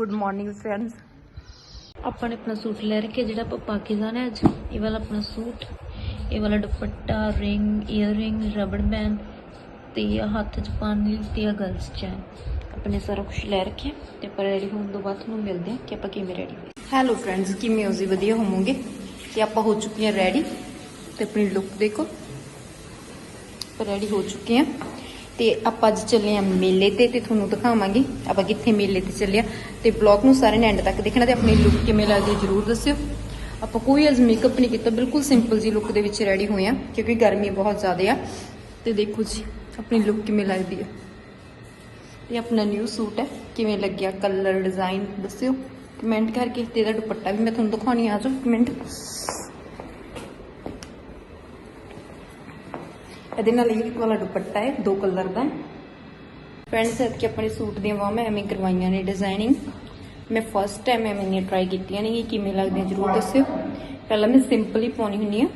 Good morning friends ਆਪਾਂ ਨੇ ਆਪਣਾ ਸੂਟ ਲੈ ਰੱਖਿਆ ਜਿਹੜਾ ਆਪਾਂ ਪਾ ਕੇ ਜਾਣਾ ਅੱਜ। ਇਹ ਵਾਲਾ ਆਪਣਾ ਸੂਟ। ਇਹ ਵਾਲਾ ਦੁਪੱਟਾ ਰਿੰਗ 이어ਰਿੰਗ ਰਬੜ ਬੈਂਡ ਤੇ ਇਹ ਹੱਥ 'ਚ ਪਾਉਣ ਲਈ ਤੇ ਇਹ ਗਲਸ ਚੈਨ ਆਪਣੇ ਸਾਰਾ ਕੁਝ ਲੈ ਰੱਖਿਆ ਤੇ ਆਪਾਂ ਰੈਡੀ ਹੋਣ ਤੋਂ ਬਾਅਦ ਤੁਹਾਨੂੰ ਮਿਲਦੇ ਹਾਂ ਕਿ ਆਪਾਂ ਕਿਵੇਂ ਰੈਡੀ ਹੋਏ। ਹੈਲੋ ਫਰੈਂਡਸ ਕਿਵੇਂ ਹੋ ਜੀ? ਵਧੀਆ ਹੋਵੋਗੇ? ਤੇ ਆਪਾਂ ਹੋ ਚੁੱਕੇ ਹਾਂ ਰੈਡੀ ਤੇ ਆਪਣੀ ਲੁੱਕ ਦੇਖੋ। ਰੈਡੀ ਹੋ ਚੁੱਕੇ ਹਾਂ। ਤੇ ਆਪਾਂ ਅੱਜ ਚੱਲੇ ਹਾਂ ਮੇਲੇ ਤੇ ਤੇ ਤੁਹਾਨੂੰ ਦਿਖਾਵਾਂਗੇ ਆਪਾਂ ਕਿੱਥੇ ਮੇਲੇ ਤੇ ਚੱਲੇ ਹਾਂ ਤੇ ਬਲੌਗ ਨੂੰ ਸਾਰੇ ਨੇ ਐਂਡ ਤੱਕ ਦੇਖਣਾ ਤੇ ਆਪਣੀ ਲੁੱਕ ਕਿਵੇਂ ਲੱਗਦੀ ਜਰੂਰ ਦੱਸਿਓ। ਆਪਾਂ ਕੋਈ ਅੱਜ ਮੇਕਅਪ ਨਹੀਂ ਕੀਤਾ, ਬਿਲਕੁਲ ਸਿੰਪਲ ਜੀ ਲੁੱਕ ਦੇ ਵਿੱਚ ਰੈਡੀ ਹੋਏ ਹਾਂ ਕਿਉਂਕਿ ਗਰਮੀ ਬਹੁਤ ਜ਼ਿਆਦਾ ਆ। ਤੇ ਦੇਖੋ ਜੀ, ਆਪਣੀ ਲੁੱਕ ਕਿਵੇਂ ਲੱਗਦੀ ਆ ਇਹ ਆਪਣਾ ਨਿਊ ਸੂਟ ਹੈ, ਕਿਵੇਂ ਲੱਗਿਆ ਕਲਰ ਡਿਜ਼ਾਈਨ ਦੱਸਿਓ। ਕਮੈਂਟ ਕਰਕੇ ਤੇ ਇਹਦਾ ਦੁਪੱਟਾ ਵੀ ਮੈਂ ਤੁਹਾਨੂੰ ਦਿਖਾਉਣੀ ਆ ਜਾਓ ਕਮੈਂਟ ਇਹਦੇ ਨਾਲ ਇਹ ਵਾਲਾ ਦੁਪੱਟਾ ਹੈ, ਦੋ ਕਲਰ ਦਾ। ਫਰੈਂਡਸ ਐਤਕੀ ਆਪਣੇ ਸੂਟ ਦੀਆਂ ਵਾਂ ਐਵੇਂ ਕਰਵਾਈਆਂ ਨੇ ਡਿਜ਼ਾਈਨਿੰਗ ਮੈਂ ਫਸਟ ਟਾਈਮ ਐਵੇਂ ਨਹੀਂ ਟਰਾਈ ਕੀਤੀਆਂ ਨੇ ਕਿਵੇਂ ਲੱਗਦੀਆਂ ਜਰੂਰ ਦੱਸਿਓ। ਪਹਿਲਾਂ ਮੈਂ ਸਿੰਪਲ ਹੀ ਪਾਉਣੀ ਹੁੰਨੀ ਆ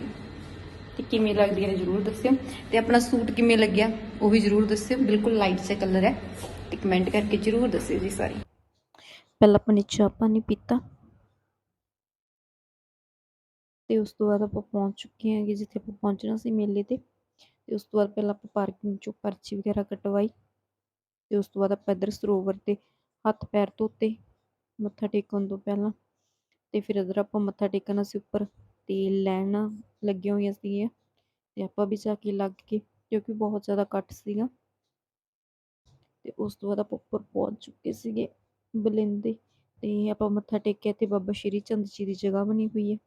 ਤੇ ਕਿਵੇਂ ਲੱਗਦੀਆਂ ਨੇ ਜਰੂਰ ਦੱਸਿਓ। ਤੇ ਆਪਣਾ ਸੂਟ ਕਿਵੇਂ ਲੱਗਿਆ, ਉਹ ਵੀ ਜਰੂਰ ਦੱਸਿਓ। ਬਿਲਕੁਲ ਲਾਈਟ ਸੇ ਕਲਰ ਹੈ, ਤੇ ਕਮੈਂਟ ਕਰਕੇ ਜਰੂਰ ਦੱਸਿਓ ਜੀ ਸਾਰੀ। ਪਹਿਲਾਂ ਆਪਾਂ ਨੇ ਚਾਹ ਪਾਣੀ ਪੀਤਾ। ਤੇ ਉਸ ਤੋਂ ਬਾਅਦ ਆਪਾਂ ਪਹੁੰਚ ਚੁੱਕੇ ਹਾਂ ਜਿੱਥੇ ਆਪਾਂ ਪਹੁੰਚਣਾ ਸੀ ਮੇਲੇ ਤੇ। ਤੇ ਉਸ ਤੋਂ ਬਾਅਦ ਪਹਿਲਾਂ ਆਪਾਂ ਪਾਰਕਿੰਗ ਚੋਂ ਪਰਚੀ ਵਗੈਰਾ ਕਟਵਾਈ ਤੇ ਉਸ ਤੋਂ ਬਾਅਦ ਆਪਾਂ ਇੱਧਰ ਸਰੋਵਰ ਤੇ ਹੱਥ ਪੈਰ ਧੋਤੇ, ਮੱਥਾ ਟੇਕਣ ਤੋਂ ਪਹਿਲਾਂ ਤੇ ਫਿਰ ਇੱਧਰ ਆਪਾਂ ਮੱਥਾ ਟੇਕਣਾ ਸੀ ਉੱਪਰ ਤੇ ਲੈਣਾ ਲੱਗੀਆਂ ਹੋਈਆਂ ਸੀਗੀਆਂ ਤੇ ਆਪਾਂ ਵੀ ਜਾ ਕੇ ਲੱਗ ਗਏ ਕਿਉਂਕਿ ਬਹੁਤ ਜ਼ਿਆਦਾ ਕੱਟ ਸੀਗਾ ਤੇ ਉਸ ਤੋਂ ਬਾਅਦ ਆਪਾਂ ਉੱਪਰ ਪਹੁੰਚ ਚੁੱਕੇ ਸੀਗੇ ਬਲਿੰਦੇ ਤੇ ਆਪਾਂ ਮੱਥਾ ਟੇਕਿਆ ਤੇ ਬਾਬਾ ਸ਼੍ਰੀ ਚੰਦ ਜੀ ਦੀ ਜਗ੍ਹਾ ਬਣੀ ਹੋਈ ਹੈ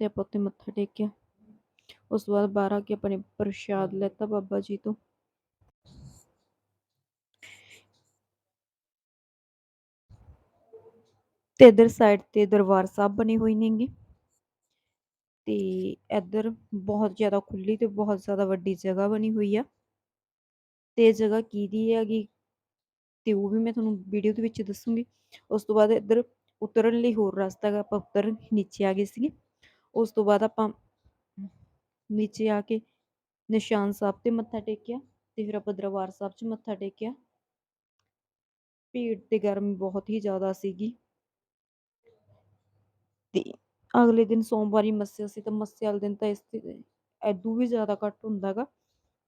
ਤੇ ਆਪਾਂ ਉੱਥੇ ਮੱਥਾ ਟੇਕਿਆ। ਉਸ ਤੋਂ ਬਾਅਦ ਬਾਹਰ ਆ ਕੇ ਆਪਣੇ ਪ੍ਰਸ਼ਾਦ ਲੈਤਾ ਬਾਬਾ ਜੀ ਤੋਂ। ਤੇ ਇਧਰ ਸਾਈਡ ਤੇ ਦਰਬਾਰ ਸਾਹਿਬ ਬਣੇ ਹੋਏ ਨੇਗੇ। ਤੇ ਇੱਧਰ ਬਹੁਤ ਜ਼ਿਆਦਾ ਖੁੱਲੀ ਤੇ ਬਹੁਤ ਜ਼ਿਆਦਾ ਵੱਡੀ ਜਗ੍ਹਾ ਬਣੀ ਹੋਈ ਆ। ਤੇ ਜਗ੍ਹਾ ਕਿਹਦੀ ਹੈਗੀ ਤੇ ਉਹ ਵੀ ਮੈਂ ਤੁਹਾਨੂੰ ਵੀਡੀਓ ਦੇ ਵਿੱਚ ਦੱਸੂਗੀ। ਉਸ ਤੋਂ ਬਾਅਦ ਇੱਧਰ ਉਤਰਨ ਲਈ ਹੋਰ ਰਸਤਾ ਹੈਗਾ ਆਪਾਂ ਉੱਤਰ ਨੀਚੇ ਆ ਗਏ ਸੀਗੇ। ਉਸ ਤੋਂ ਬਾਅਦ ਆਪਾਂ ਨੀਚੇ ਆ ਕੇ ਨਿਸ਼ਾਨ ਸਾਹਿਬ ਤੇ ਮੱਥਾ ਟੇਕਿਆ ਤੇ ਫਿਰ ਆਪਾਂ ਦਰਬਾਰ ਸਾਹਿਬ 'ਚ ਮੱਥਾ ਟੇਕਿਆ। ਭੀੜ ਤੇ ਗਰਮੀ ਬਹੁਤ ਹੀ ਜ਼ਿਆਦਾ ਸੀਗੀ। ਤੇ ਅਗਲੇ ਦਿਨ ਸੋਮਵਾਰੀ ਮੱਸਿਆ ਸੀ, ਤਾਂ ਮੱਸਿਆ ਵਾਲੇ ਦਿਨ ਤਾਂ ਇਸ ਐਦੂ ਵੀ ਜ਼ਿਆਦਾ ਘੱਟ ਹੁੰਦਾ ਗਾ,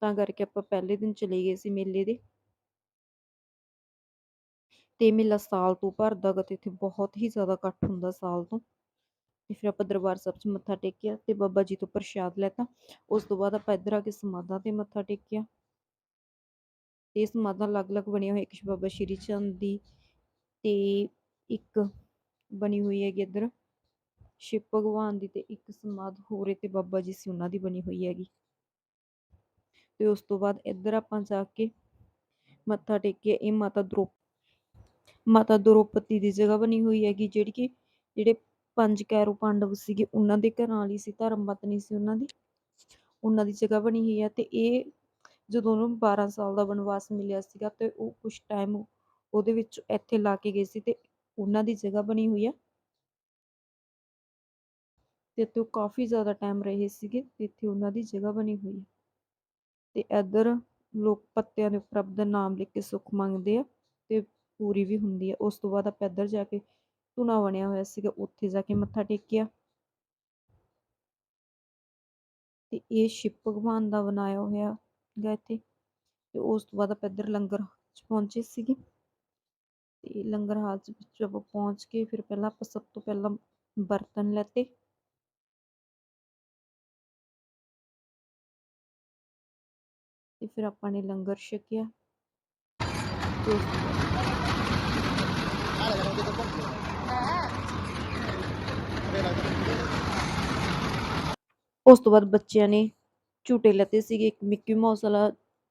ਤਾਂ ਕਰਕੇ ਆਪਾਂ ਪਹਿਲੇ ਦਿਨ ਚਲੇ ਗਏ ਸੀ ਮੇਲੇ ਦੇ। ਤੇ ਮੇਲਾ ਸਾਲ ਤੋਂ ਭਰਦਾ ਗਾ ਤੇ ਇੱਥੇ ਬਹੁਤ ਹੀ ਜ਼ਿਆਦਾ ਇਕੱਠ ਹੁੰਦਾ ਸਾਲ ਤੋਂ। ਤੇ ਫਿਰ ਆਪਾਂ ਦਰਬਾਰ ਸਾਹਿਬ 'ਚ ਮੱਥਾ ਟੇਕਿਆ ਤੇ ਬਾਬਾ ਜੀ ਤੋਂ ਪ੍ਰਸ਼ਾਦ ਲੈਤਾ ਉਸ ਤੋਂ ਬਾਅਦ ਆਪਾਂ ਇੱਧਰ ਆ ਕੇ ਸਮਾਧਾਂ ਤੇ ਮੱਥਾ ਟੇਕਿਆ। ਤੇ ਸਮਾਧਾਂ ਅਲੱਗ-ਅਲੱਗ ਬਣੀਆਂ ਹੋਈਆਂ, ਇੱਕ ਬਾਬਾ ਸ਼੍ਰੀ ਚੰਦ ਦੀ ਤੇ ਇੱਕ ਬਣੀ ਹੋਈ ਹੈਗੀ ਇੱਧਰ ਸ਼ਿਵ ਭਗਵਾਨ ਦੀ ਤੇ ਇੱਕ ਸਮਾਧ ਹੋਰ ਤੇ ਬਾਬਾ ਜੀ ਸੀ ਉਹਨਾਂ ਦੀ ਬਣੀ ਹੋਈ ਹੈਗੀ। ਤੇ ਉਸ ਤੋਂ ਬਾਅਦ ਇੱਧਰ ਆਪਾਂ ਜਾ ਕੇ ਮੱਥਾ ਟੇਕਿਆ, ਇਹ ਮਾਤਾ ਦ੍ਰੋਪ, ਮਾਤਾ ਦ੍ਰੋਪਦੀ ਦੀ ਜਗ੍ਹਾ ਬਣੀ ਹੋਈ ਹੈਗੀ ਜਿਹੜੀ ਕਿ, ਜਿਹੜੇ ਪੰਜ ਕੈਰੋ ਪਾਂਡਵ ਸੀਗੇ, ਉਹਨਾਂ ਦੇ ਘਰਾਂ ਵਾਲੀ ਸੀ ਧਰਮ ਪਤਨੀ ਸੀ ਉਹਨਾਂ ਦੀ। ਉਹਨਾਂ ਦੀ ਜਗ੍ਹਾ ਬਣੀ ਹੋਈ ਹੈ ਤੇ ਇਹ ਜਦੋਂ ਉਹਨੂੰ 12 ਸਾਲ ਦਾ ਬਨਵਾਸ ਮਿਲਿਆ ਸੀਗਾ ਤੇ ਉਹ ਕੁਝ ਟਾਈਮ ਉਹਦੇ ਵਿੱਚ ਇੱਥੇ ਲਾ ਕੇ ਗਏ ਸੀ ਤੇ ਉਹਨਾਂ ਦੀ ਜਗ੍ਹਾ ਬਣੀ ਹੋਈ ਹੈ ਤੇ ਇੱਥੇ ਉਹ ਕਾਫੀ ਜ਼ਿਆਦਾ ਟਾਈਮ ਰਹੇ ਸੀਗੇ ਤੇ ਇੱਥੇ ਉਹਨਾਂ ਦੀ ਜਗ੍ਹਾ ਬਣੀ ਹੋਈ ਹੈ ਤੇ ਇੱਧਰ ਲੋਕ ਪੱਤਿਆਂ ਦੇ ਉੱਪਰ ਆਪਦਾ ਨਾਮ ਲਿਖ ਕੇ ਸੁੱਖ ਮੰਗਦੇ ਆ ਤੇ ਪੂਰੀ ਵੀ ਹੁੰਦੀ ਹੈ ਉਸ ਤੋਂ ਬਾਅਦ ਆਪਾਂ ਇੱਧਰ ਜਾ ਕੇ ਧੂਣਾ ਬਣਿਆ ਹੋਇਆ ਸੀਗਾ, ਉੱਥੇ ਜਾ ਕੇ ਮੱਥਾ ਟੇਕਿਆ। ਤੇ ਇਹ ਸ਼ਿਵ ਭਗਵਾਨ ਦਾ ਬਣਾਇਆ ਹੋਇਆ ਗਾ ਇੱਥੇ। ਤੇ ਉਸ ਤੋਂ ਬਾਅਦ ਆਪਾਂ ਇੱਧਰ ਲੰਗਰ 'ਚ ਪਹੁੰਚੇ ਸੀਗੇ। ਤੇ ਲੰਗਰ ਹਾਲ 'ਚ ਵਿੱਚ ਆਪਾਂ ਪਹੁੰਚ ਕੇ ਫਿਰ ਪਹਿਲਾਂ ਆਪਾਂ ਸਭ ਤੋਂ ਪਹਿਲਾਂ ਬਰਤਨ ਲੈਤੇ। ਤੇ ਫਿਰ ਆਪਾਂ ਨੇ ਲੰਗਰ ਛਕਿਆ। ਤੇ ਉਸ ਤੋਂ ਬਾਅਦ ਬੱਚਿਆਂ ਨੇ ਝੂਟੇ ਲੱਤੇ ਸੀਗੇ, ਇੱਕ ਮਿੱਕੀ ਮਾਊਸ ਵਾਲਾ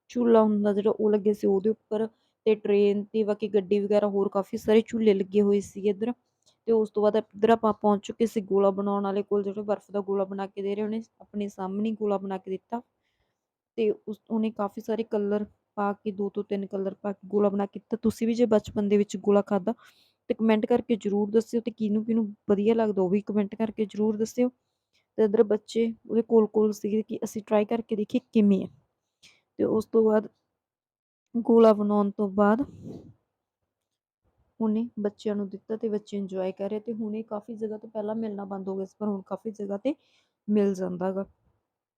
ਝੂਲਾ ਹੁੰਦਾ ਜਿਹੜਾ ਉਹ ਲੱਗੇ ਸੀ ਉਹਦੇ ਉੱਪਰ ਤੇ ਟ੍ਰੇਨ ਤੇ ਬਾਕੀ ਗੱਡੀ ਵਗੈਰਾ ਹੋਰ ਕਾਫੀ ਸਾਰੇ ਝੂਲੇ ਲੱਗੇ ਹੋਏ ਸੀਗੇ ਇੱਧਰ ਤੇ ਉਸ ਤੋਂ ਬਾਅਦ ਇੱਧਰ ਆਪਾਂ ਪਹੁੰਚ ਚੁੱਕੇ ਸੀ ਗੋਲਾ ਬਣਾਉਣ ਵਾਲੇ ਕੋਲ, ਜਿਹੜੇ ਬਰਫ਼ ਦਾ ਗੋਲਾ ਬਣਾ ਕੇ ਦੇ ਰਹੇ ਉਹਨੇ ਆਪਣੇ ਸਾਹਮਣੇ ਗੋਲਾ ਬਣਾ ਕੇ ਦਿੱਤਾ ਤੇ ਉਸ ਉਹਨੇ ਕਾਫੀ ਸਾਰੇ ਕਲਰ ਪਾ ਕੇ ਦੋ ਤੋਂ ਤਿੰਨ ਕਲਰ ਪਾ ਕੇ ਗੋਲਾ ਬਣਾ ਕੇ ਦਿੱਤਾ। ਤੁਸੀਂ ਵੀ ਜੇ ਬਚਪਨ ਦੇ ਵਿੱਚ ਗੋਲਾ ਖਾਦਾ ਤੇ ਕਮੈਂਟ ਕਰਕੇ ਜਰੂਰ ਦੱਸਿਓ ਤੇ ਕਿਹਨੂੰ ਕਿਹਨੂੰ ਵਧੀਆ ਲੱਗਦਾ ਉਹ ਵੀ ਕਮੈਂਟ ਕਰਕੇ ਜਰੂਰ ਦੱਸਿਓ। ਤੇ ਇੱਧਰ ਬੱਚੇ ਉਹਦੇ ਕੋਲ ਕੋਲ ਸੀਗੇ ਕਿ ਅਸੀਂ ਟਰਾਈ ਕਰਕੇ ਦੇਖੀਏ ਕਿਵੇਂ ਹੈ ਤੇ ਉਸ ਤੋਂ ਬਾਅਦ ਗੋਲਾ ਬਣਾਉਣ ਤੋਂ ਬਾਅਦ ਉਹਨੇ ਬੱਚਿਆਂ ਨੂੰ ਦਿੱਤਾ ਤੇ ਬੱਚੇ ਇੰਜੋਏ ਕਰ ਰਹੇ ਤੇ ਇਹ ਕਾਫੀ ਜਗ੍ਹਾ ਤੇ ਪਹਿਲਾਂ ਮਿਲਣਾ ਬੰਦ ਹੋ ਗਿਆ ਸੀ, ਪਰ ਹੁਣ ਕਾਫੀ ਜਗ੍ਹਾ ਤੇ ਮਿਲ ਜਾਂਦਾ ਗਾ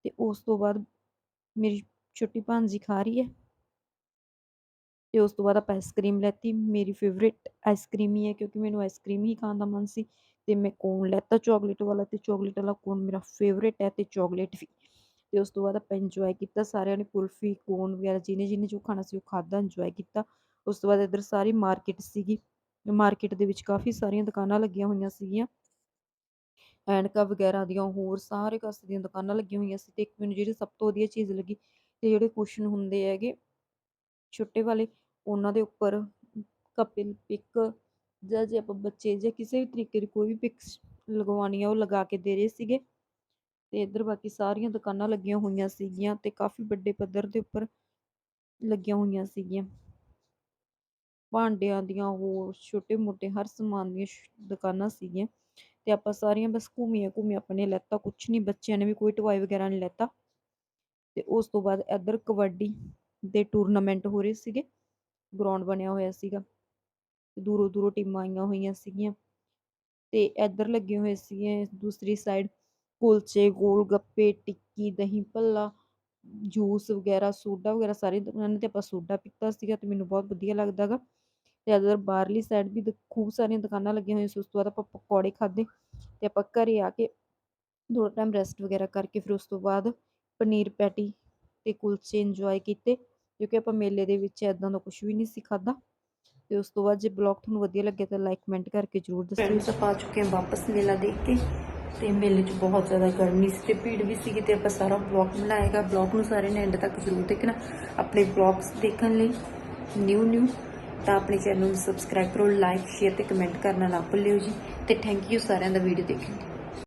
ਤੇ ਉਸ ਤੋਂ ਬਾਅਦ ਮੇਰੀ ਛੋਟੀ ਭਾਂਜੀ ਖਾ ਰਹੀ ਹੈ। ਅਤੇ ਉਸ ਤੋਂ ਬਾਅਦ ਆਪਾਂ ਆਈਸਕ੍ਰੀਮ ਲੈਤੀ। ਮੇਰੀ ਫੇਵਰੇਟ ਆਈਸਕ੍ਰੀਮ ਹੀ ਹੈ ਕਿਉਂਕਿ ਮੈਨੂੰ ਆਈਸਕ੍ਰੀਮ ਹੀ ਖਾਣ ਦਾ ਮਨ ਸੀ ਅਤੇ ਮੈਂ ਕੋਨ ਲੈਤਾ ਚੋਕਲੇਟ ਵਾਲਾ ਅਤੇ ਚੋਕਲੇਟ ਵਾਲਾ ਕੋਨ ਮੇਰਾ ਫੇਵਰੇਟ ਹੈ ਅਤੇ ਚੋਕਲੇਟ ਵੀ। ਅਤੇ ਉਸ ਤੋਂ ਬਾਅਦ ਆਪਾਂ ਇੰਜੋਏ ਕੀਤਾ, ਸਾਰਿਆਂ ਨੇ ਕੁਲਫੀ ਕੋਨ ਵਗੈਰਾ ਜਿਹਨੇ ਜਿਹਨੇ ਜੋ ਖਾਣਾ ਸੀ ਉਹ ਖਾਧਾ ਇੰਜੋਏ ਕੀਤਾ। ਉਸ ਤੋਂ ਬਾਅਦ ਇੱਧਰ ਸਾਰੀ ਮਾਰਕੀਟ ਸੀਗੀ। ਮਾਰਕੀਟ ਦੇ ਵਿੱਚ ਕਾਫੀ ਸਾਰੀਆਂ ਦੁਕਾਨਾਂ ਲੱਗੀਆਂ ਹੋਈਆਂ ਸੀਗੀਆਂ। ਐਨਕਾਂ ਵਗੈਰਾ ਦੀਆਂ, ਹੋਰ ਸਾਰੇ ਕਾਸੇ ਦੀਆਂ ਦੁਕਾਨਾਂ ਲੱਗੀਆਂ ਹੋਈਆਂ ਸੀ ਤੇ ਇੱਕ ਮੈਨੂੰ ਜਿਹੜੀ ਸਭ ਤੋਂ ਵਧੀਆ ਚੀਜ਼ ਲੱਗੀ, ਤੇ ਜਿਹੜੇ ਕੁਸ਼ਨ ਹੁੰਦੇ ਹੈਗੇ ਛੋਟੇ ਵਾਲੇ ਉਹਨਾਂ ਦੇ ਉੱਪਰ ਕਪਿਲ ਪਿਕ ਜਾਂ ਜੇ ਆਪਾਂ ਬੱਚੇ ਜਾਂ ਕਿਸੇ ਵੀ ਤਰੀਕੇ ਦੀ ਕੋਈ ਵੀ ਪਿਕਸ ਲਗਵਾਉਣੀ ਆ, ਉਹ ਲਗਾ ਕੇ ਦੇ ਰਹੇ ਸੀਗੇ। ਤੇ ਇੱਧਰ ਬਾਕੀ ਸਾਰੀਆਂ ਦੁਕਾਨਾਂ ਲੱਗੀਆਂ ਹੋਈਆਂ ਸੀਗੀਆਂ ਤੇ ਕਾਫੀ ਵੱਡੇ ਪੱਧਰ ਦੇ ਉੱਪਰ ਲੱਗੀਆਂ ਹੋਈਆਂ ਸੀਗੀਆਂ। ਭਾਂਡਿਆਂ ਦੀਆਂ ਹੋਰ ਛੋਟੇ ਮੋਟੇ ਹਰ ਸਮਾਨ ਦੀਆਂ ਦੁਕਾਨਾਂ ਸੀਗੀਆਂ ਤੇ ਆਪਾਂ ਸਾਰੀਆਂ ਬਸ ਘੁੰਮੀਆਂ ਘੁੰਮੀਆਂ ਆਪਣੇ ਲੈਤਾ, ਕੁਛ ਨਹੀਂ, ਬੱਚਿਆਂ ਨੇ ਵੀ ਕੋਈ ਟੋਏ ਵਗੈਰਾ ਨਹੀਂ ਲੈਤਾ। ਤੇ ਉਸ ਤੋਂ ਬਾਅਦ ਇੱਧਰ ਕਬੱਡੀ ਦੇ ਟੂਰਨਾਮੈਂਟ ਹੋ ਰਹੇ ਸੀਗੇ। ਗਰਾਊਂਡ ਬਣਿਆ ਹੋਇਆ ਸੀਗਾ। ਦੂਰੋਂ ਦੂਰੋਂ ਟੀਮਾਂ ਆਈਆਂ ਹੋਈਆਂ ਸੀਗੀਆਂ। ਤੇ ਇੱਧਰ ਲੱਗੇ ਹੋਏ ਸੀਗੇ ਦੂਸਰੀ ਸਾਈਡ ਕੁਲਚੇ ਗੋਲ ਗੱਪੇ ਟਿੱਕੀ, ਦਹੀਂ ਭੱਲਾ ਜੂਸ ਵਗੈਰਾ, ਸੋਡਾ ਵਗੈਰਾ, ਸਾਰੇ ਦੁਕਾਨਾਂ ਤੇ ਆਪਾਂ ਸੋਡਾ ਪੀਤਾ ਸੀਗਾ ਤੇ ਮੈਨੂੰ ਬਹੁਤ ਵਧੀਆ ਲੱਗਦਾ ਗਾ। ਤੇ ਇੱਧਰ ਬਾਹਰਲੀ ਸਾਈਡ ਵੀ ਖੂਬ ਸਾਰੀਆਂ ਦੁਕਾਨਾਂ ਲੱਗੀਆਂ ਹੋਈਆਂ ਸੀ, ਉਸ ਤੋਂ ਬਾਅਦ ਆਪਾਂ ਪਕੌੜੇ ਖਾਦੇ ਤੇ ਆਪਾਂ ਘਰੇ ਆ ਕੇ ਥੋੜਾ ਟਾਈਮ ਰੈਸਟ ਵਗੈਰਾ ਕਰਕੇ ਫਿਰ ਉਸ ਤੋਂ ਬਾਅਦ ਪਨੀਰ ਪੈਟੀ ਤੇ ਕੁਲਚੇ ਇੰਜੋਏ ਕੀਤੇ। ਕਿਉਂਕਿ ਆਪਾਂ ਮੇਲੇ ਦੇ ਵਿੱਚ ਐਦਾਂ ਦਾ ਕੁਝ ਵੀ ਨਹੀਂ ਸੀ ਖਾਦਾ ਤੇ ਉਸ ਤੋਂ ਬਾਅਦ ਜੇ ਬਲੌਗ ਤੁਹਾਨੂੰ ਵਧੀਆ ਲੱਗਿਆ ਤਾਂ ਲਾਈਕ, ਕਮੈਂਟ ਕਰਕੇ ਜਰੂਰ ਦੱਸਿਓ। ਫਰੈਂਡਸ ਆਪਾਂ ਆ ਚੁੱਕੇ ਹਾਂ ਵਾਪਸ ਮੇਲਾ ਦੇਖ ਕੇ। ਤੇ ਮੇਲੇ 'ਚ ਬਹੁਤ ਜ਼ਿਆਦਾ ਗਰਮੀ ਸੀ ਤੇ ਭੀੜ ਵੀ ਸੀਗੀ ਤੇ ਆਪਾਂ ਸਾਰਾ ਬਲੌਗ ਬਣਾਏਗਾ ਬਲੌਗ ਨੂੰ ਸਾਰੇ ਨੇ ਐਂਡ ਤੱਕ ਜ਼ਰੂਰ ਦੇਖਣਾ। ਆਪਣੇ ਬਲੌਗਸ ਦੇਖਣ ਲਈ ਨਿਊ ਨਿਊ ਤਾਂ ਆਪਣੇ ਚੈਨਲ ਨੂੰ ਸਬਸਕ੍ਰਾਈਬ ਕਰੋ ਲਾਈਕ ਸ਼ੇਅਰ ਤੇ ਕਮੈਂਟ ਕਰਨਾ ਨਾ ਭੁੱਲਿਓ ਜੀ। ਤੇ ਥੈਂਕ ਯੂ ਸਾਰਿਆਂ ਦਾ ਵੀਡੀਓ ਦੇਖਣ ਲਈ।